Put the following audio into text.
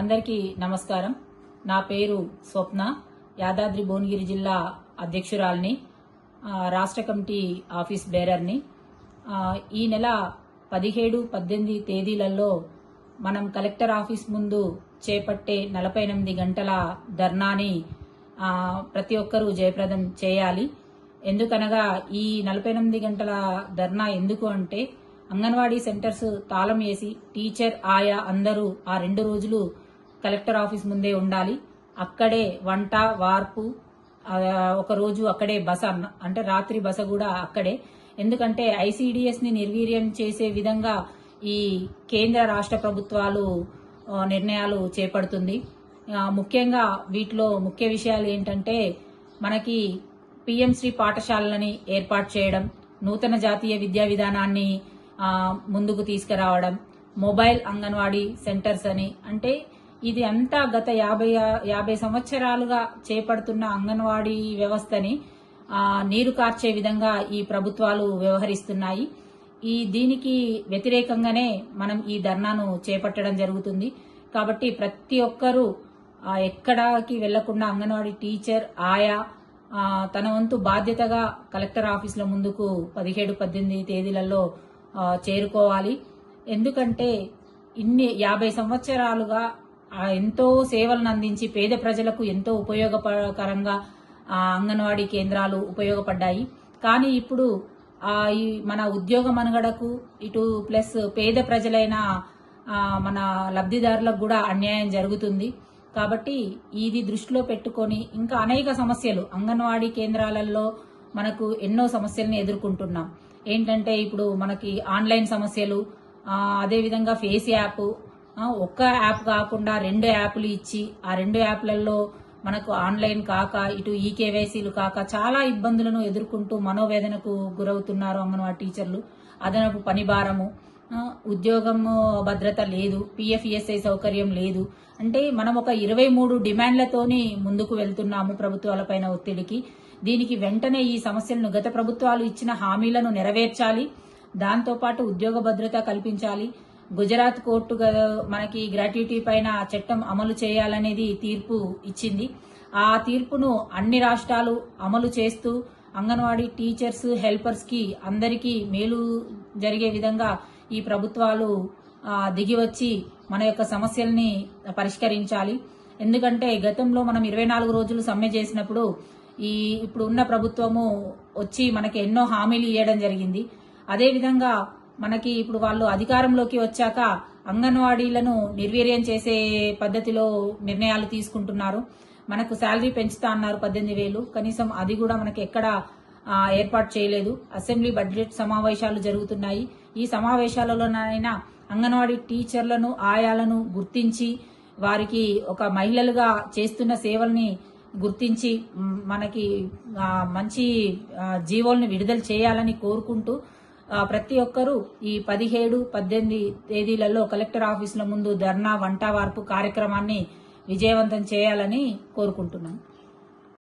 అందరికీ నమస్కారం. నా పేరు స్వప్న. యాదాద్రి భువనగిరి జిల్లా అధ్యక్షురాలిని రాష్ట్ర కమిటీ ఆఫీస్ బేరర్ని. ఈ నెల పదిహేడు పద్దెనిమిది తేదీలలో మనం కలెక్టర్ ఆఫీస్ ముందు చేపట్టే నలభై ఎనిమిది గంటల ధర్నాని ప్రతి ఒక్కరూ జయప్రదం చేయాలి. ఎందుకనగా ఈ నలభై ఎనిమిది గంటల ధర్నా ఎందుకు అంటే అంగన్వాడీ సెంటర్స్ తాళం వేసి టీచర్ ఆయా అందరూ ఆ రెండు రోజులు కలెక్టర్ ఆఫీస్ ముందే ఉండాలి. అక్కడే వంట వార్పు ఒకరోజు ఒక రోజు అక్కడే బస అన్న- అంటే రాత్రి బస కూడా అక్కడే. ఎందుకంటే ఐసీడీఎస్ని నిర్వీర్యం చేసే విధంగా ఈ కేంద్ర రాష్ట్ర ప్రభుత్వాలు నిర్ణయాలు చేపడుతుంది. ముఖ్యంగా వీటిలో ముఖ్య విషయాలు ఏంటంటే మనకి పిఎంశ్రీ పాఠశాలలని ఏర్పాటు చేయడం నూతన జాతీయ విద్యా విధానాన్ని ముందుకు తీసుకురావడం మొబైల్ అంగన్వాడీ సెంటర్స్ అని అంటే ఇది అంతా గత యాభై యాభై సంవత్సరాలుగా చేపడుతున్న అంగన్వాడీ వ్యవస్థని నీరు కార్చే విధంగా ఈ ప్రభుత్వాలు వ్యవహరిస్తున్నాయి. ఈ దీనికి వ్యతిరేకంగానే మనం ఈ ధర్నాను చేపట్టడం జరుగుతుంది. కాబట్టి ప్రతి ఒక్కరూ ఎక్కడాకి వెళ్ళకుండా అంగన్వాడీ టీచర్ ఆయా తన వంతు బాధ్యతగా కలెక్టర్ ఆఫీసుల ముందుకు పదిహేడు పద్దెనిమిది తేదీలలో చేరుకోవాలి. ఎందుకంటే ఇన్ని యాభై సంవత్సరాలుగా ఎంతో సేవలను అందించి పేద ప్రజలకు ఎంతో ఉపయోగకరంగా అంగన్వాడీ కేంద్రాలు ఉపయోగపడ్డాయి. కానీ ఇప్పుడు ఈ మన ఉద్యోగ మనుగడకు ఇటు ప్లస్ పేద ప్రజలైన మన లబ్ధిదారులకు కూడా అన్యాయం జరుగుతుంది. కాబట్టి ఇది దృష్టిలో పెట్టుకొని ఇంకా అనేక సమస్యలు అంగన్వాడీ కేంద్రాలలో మనకు ఎన్నో సమస్యలను ఎదుర్కొంటున్నాం. ఏంటంటే ఇప్పుడు మనకి ఆన్లైన్ సమస్యలు అదేవిధంగా ఫేస్ యాప్ ఒక్క యాప్ కాకుండా రెండు యాప్లు ఇచ్చి ఆ రెండు యాప్లలో మనకు ఆన్లైన్ కాక ఇటు ఈ కేవైసీలు కాక చాలా ఇబ్బందులను ఎదుర్కొంటూ మనోవేదనకు గురవుతున్నారు అంగన్వాడీ టీచర్లు. అదనపు పని భారము. ఉద్యోగం భద్రత లేదు పిఎఫ్ఈఎస్ఐ సౌకర్యం లేదు. అంటే మనం ఒక ఇరవై మూడు డిమాండ్లతోని ముందుకు వెళ్తున్నాము ప్రభుత్వాలపైన ఒత్తిడికి. దీనికి వెంటనే ఈ సమస్యలను గత ప్రభుత్వాలు ఇచ్చిన హామీలను నెరవేర్చాలి. దాంతోపాటు ఉద్యోగ భద్రత కల్పించాలి. గుజరాత్ కోర్టు మనకి గ్రాట్యుటీ పైన చట్టం అమలు చేయాలనేది తీర్పు ఇచ్చింది. ఆ తీర్పును అన్ని రాష్ట్రాలు అమలు చేస్తూ అంగన్వాడీ టీచర్స్ హెల్పర్స్కి అందరికీ మేలు జరిగే విధంగా ఈ ప్రభుత్వాలు దిగివచ్చి దిగి వచ్చి మన యొక్క సమస్యల్ని పరిష్కరించాలి. ఎందుకంటే గతంలో మనం ఇరవై నాలుగు రోజులు సమ్మె చేసినప్పుడు ఈ ఇప్పుడు ఉన్న ప్రభుత్వము వచ్చి మనకి ఎన్నో హామీలు ఇవ్వడం జరిగింది. అదేవిధంగా మనకి ఇప్పుడు వాళ్ళు అధికారంలోకి వచ్చాక అంగన్వాడీలను నిర్వీర్యం చేసే పద్ధతిలో నిర్ణయాలు తీసుకుంటున్నారు. మనకు శాలరీ పెంచుతా అన్నారు పద్దెనిమిది వేలు. కనీసం అది కూడా మనకి ఎక్కడ ఏర్పాటు చేయలేదు. అసెంబ్లీ బడ్జెట్ సమావేశాలు జరుగుతున్నాయి. ఈ సమావేశాలలోనైనా అంగన్వాడీ టీచర్లను ఆయాలను గుర్తించి వారికి ఒక మహిళలుగా చేస్తున్న సేవల్ని గుర్తించి మనకి మంచి జీవోల్ని విడుదల చేయాలని కోరుకుంటూ ప్రతి ఒక్కరూ ఈ పదిహేడు పద్దెనిమిది తేదీలలో కలెక్టర్ ఆఫీసుల ముందు ధర్నా వంట వార్పు కార్యక్రమాన్ని విజయవంతం చేయాలని కోరుకుంటున్నాను